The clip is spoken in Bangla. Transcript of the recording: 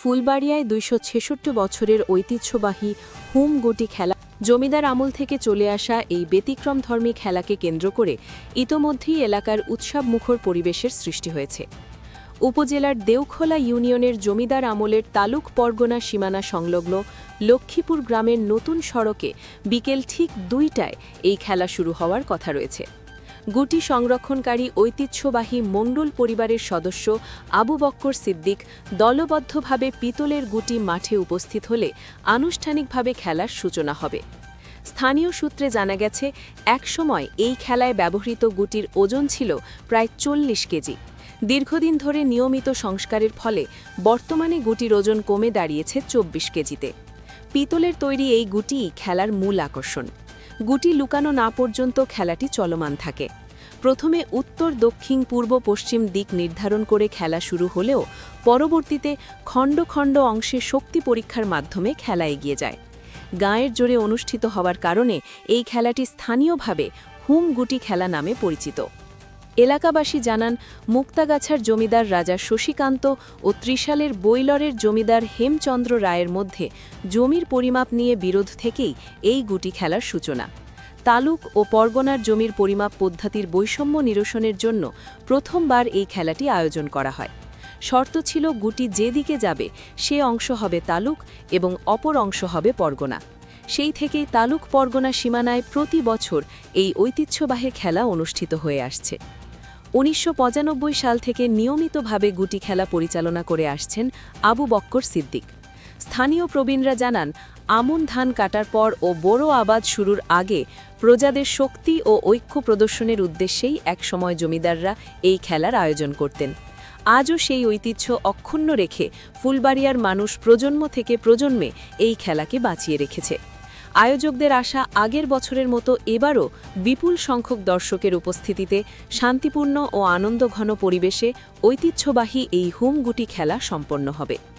ফুলবাড়িয়ায় দুইশো ছেষট্টি বছরের ঐতিহ্যবাহী হুম গুটি খেলা জমিদার আমল থেকে চলে আসা এই ব্যতিক্রমধর্মী খেলাকে কেন্দ্র করে ইতোমধ্যেই এলাকার উৎসবমুখর পরিবেশের সৃষ্টি হয়েছে। উপজেলার দেওখোলা ইউনিয়নের জমিদার আমলের তালুক পরগনা সীমানা সংলগ্ন লক্ষ্মীপুর গ্রামের নতুন সড়কে বিকেল ঠিক দুইটায় এই খেলা শুরু হওয়ার কথা রয়েছে। গুটি সংরক্ষণকারী ঐতিহ্যবাহী মণ্ডল পরিবারের সদস্য আবু বক্কর সিদ্দিক দলবদ্ধভাবে পিতলের গুটি মাঠে উপস্থিত হলে আনুষ্ঠানিকভাবে খেলার সূচনা হবে। স্থানীয় সূত্রে জানা গেছে, একসময় এই খেলায় ব্যবহৃত গুটির ওজন ছিল প্রায় চল্লিশ কেজি। দীর্ঘদিন ধরে নিয়মিত সংস্কারের ফলে বর্তমানে গুটির ওজন কমে দাঁড়িয়েছে চব্বিশ কেজিতে। পিতলের তৈরি এই গুটিই খেলার মূল আকর্ষণ। গুটি লুকানো না পর্যন্ত খেলাটি চলমান থাকে। প্রথমে উত্তর, দক্ষিণ, পূর্ব, পশ্চিম দিক নির্ধারণ করে খেলা শুরু হলেও পরবর্তীতে খণ্ড খণ্ড অংশে শক্তি পরীক্ষার মাধ্যমে খেলা এগিয়ে যায়। গায়ের জোরে অনুষ্ঠিত হওয়ার কারণে এই খেলাটি স্থানীয়ভাবে হুম গুটি খেলা নামে পরিচিত। এলাকাবাসী জানান, মুক্তাগাছার জমিদার রাজা শশীকান্ত ও ত্রিশালের বৈলরের জমিদার হেমচন্দ্র রায়ের মধ্যে জমির পরিমাপ নিয়ে বিরোধ থেকেই এই গুটি খেলার সূচনা। তালুক ও পরগনার জমির পরিমাপ পদ্ধতির বৈষম্য নিরসনের জন্য প্রথমবার এই খেলাটি আয়োজন করা হয়। শর্ত ছিল গুটি যেদিকে যাবে, সে অংশ হবে তালুক এবং অপর অংশ হবে পরগনা। সেই থেকেই তালুক পরগনা সীমানায় প্রতি বছর এই ঐতিহ্যবাহী খেলা অনুষ্ঠিত হয়ে আসছে। উনিশশো পঁচানব্বই সাল থেকে নিয়মিতভাবে গুটি খেলা পরিচালনা করে আসছেন আবু বক্কর সিদ্দিক। স্থানীয় প্রবীণরা জানান, আমন ধান কাটার পর ও বড় আবাদ শুরুর আগে প্রজাদের শক্তি ও ঐক্য প্রদর্শনের উদ্দেশ্যেই একসময় জমিদাররা এই খেলার আয়োজন করতেন। আজও সেই ঐতিহ্য অক্ষুণ্ণ রেখে ফুলবাড়িয়ার মানুষ প্রজন্ম থেকে প্রজন্মে এই খেলাকে বাঁচিয়ে রেখেছে। আয়োজকদের আশা আগের বছরের মতো এবারও বিপুল সংখ্যক দর্শকের উপস্থিতিতে শান্তিপূর্ণ ও আনন্দঘন পরিবেশে ঐতিহ্যবাহী এই হুমগুটি খেলা সম্পন্ন হবে।